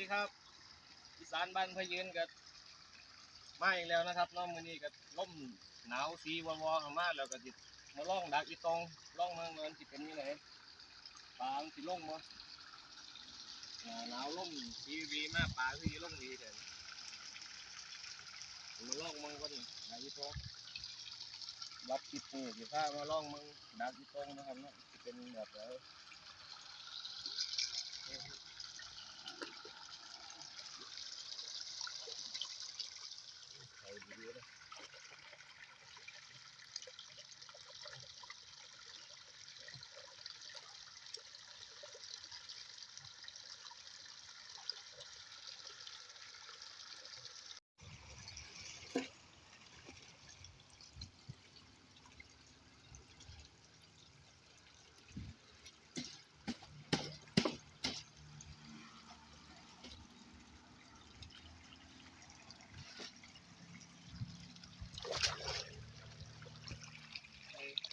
สวัสดีครับพยืนกับมาอีกแล้วนะครับน้องมือนี้กับล่มหนาวสีวอวอเข้ามาแล้วก็จิตมาล่องดักอีตรงล่องเมืองเงินสิตเป็นยังไงปลามันสิลงบ่หน้าหนาวล่มสีวีมากปลาสีลงดีเด่นมาล่องเมืองก่อนดักอีตรงรับจิตปูอยู่ข้ามาล่องเมืองดักอีตรงนะครับเนาะสิเป็นแบบนเอา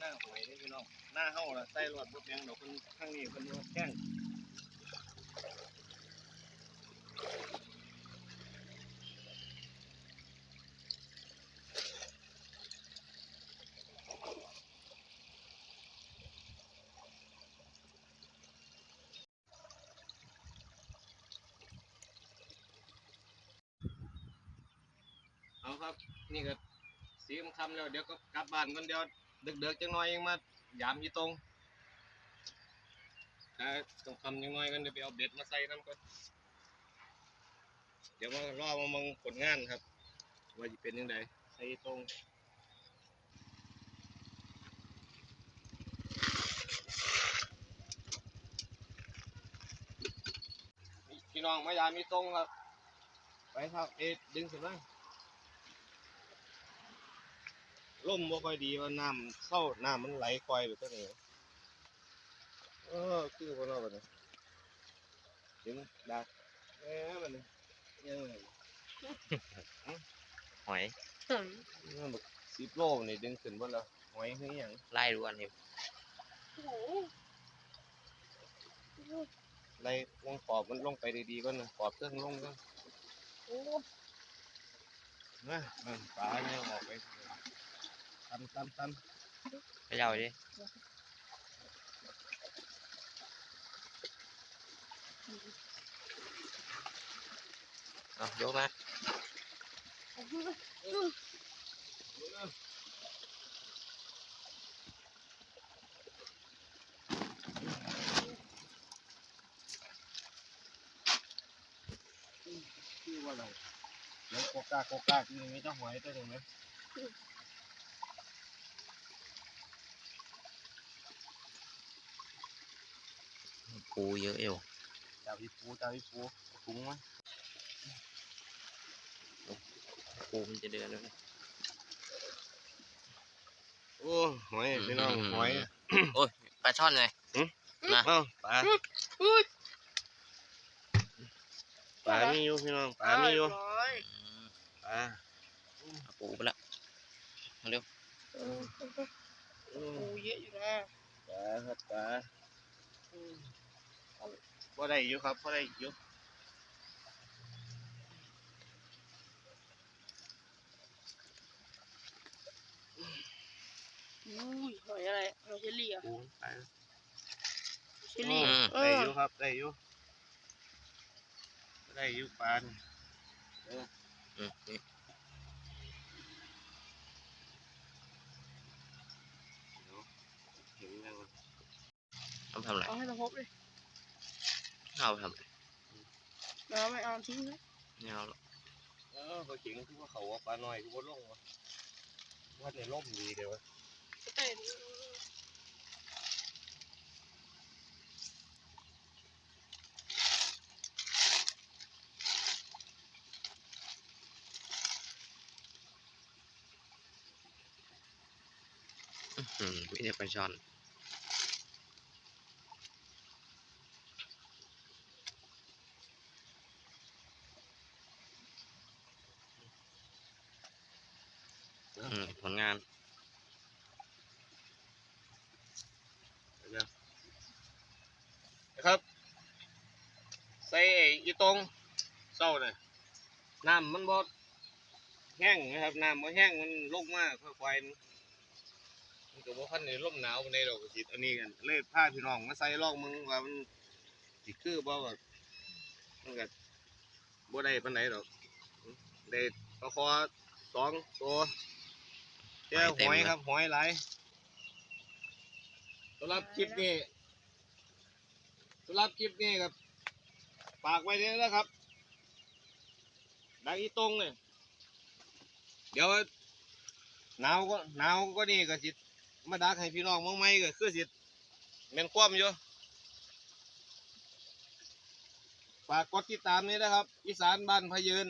ไอ้หน้าหวยนี่พี่น้องหน้าเฮาละใส่รวดบ่เพียงดอกเพิ่นข้างนี้เพิ่นว่าแข้งเอาครับ นี่ก็สีคำแล้วเดี๋ยวก็กลับบ้านกันเดี๋ยว ดึกๆจังน่อยยังมายามอีตรงถ้าต้องคำจังน่อยกันเดี๋ยวไปเอาเบ็ดมาใส่น้ำก่อนเดี๋ยวมารอมามองผลงานครับ ว่าจะเป็นยังไงใส่อีตรงพี่น้องมายามอีตรงครับ ไปครับเอ็ดดึงสุดเลย ล่มบ่ค่อยดีว่าน้ำเข้าน้ำมันไหลควายไปตัวนี้เออคือคนเราแบบนี้ถึงดักเอ้ยมันยังไงหอยมันบอกสิบโลนี่ดึงขึ้นบ่แล้วหอยคือหยังไล่ดูอันนี้ไล่ลงปอบมันลงไปดีๆก่อนนะปอบเครื่องลงก่อนนะนั่นปลาเนี่ยออกไป ตันตันตันไปเอาดิเอายกมาคือว่าอะไรเดี๋ยวโกกาโกกาที่นี่มีเจ้าหอยตัวหนึ่งไห ปูเยอะอยู่จับอีปูจับอีปูถุงมั้ยปูมันจะเดือนแล้วนะโอ้หอยพี่น้องหอยโอ้ยปลาช่อนไงมาเอ้าปลาปลามีอยู่พี่น้องปลามีอยู่ปลาเอาปูไปละมาเร็วอืมปูเยอะอยู่นะปลาครับปลาพอ ได้อยู่ครับพอได้อยู่อุ้ยหอยอะไรหอยเชอรี่อะปูปลาเชอรี่อืม เอได้ออยู่ครับได้อยู่ได้อยู่ปลานี่อืมนี่เห็นยังวะเอาไปทำอะไรเอาให้ตะพบเลย เอาไปทำอะไรน้ำไม่เอาทิ้งนะไม่เอาหรอกเออเขาเจ๋งคือว่าเขาว่าปลาน้อยคือว่าลงวะว่าในร่มดีเดี๋ยววะแต่อืมไม่ได้ปลาช่อน อืมผ ลงานนะครับใส่ไอ้อีตรงเศร้าเลยน้ำมันบ่แห้งนะครับน้ำบ่แห้งมันลงมากค่อยๆมันมันก็บ่คันได้ลมหนาวปานดอกก็สิอันนี้กันเลยพาพี่น้องมาใส่ลองมึงว่ามันสิคือบ่ว่ามันก็บ่ได้ปานใดดอกได้ปลาคอสองตัว เจ้าหอยครับหอยหลายสำหรับคลิปนี้สำหรับคลิปนี้ครับฝากไว้เลยนะครับดังอีตรงเนี่ยเดี๋ยวหนาวก็หนาวก็นี่ก็สิมาดักให้พี่น้องมองไม่ก็คือสิแม่นความอยู่ฝากกดติดตามนี้นะครับ อีสานบ้านพะยืน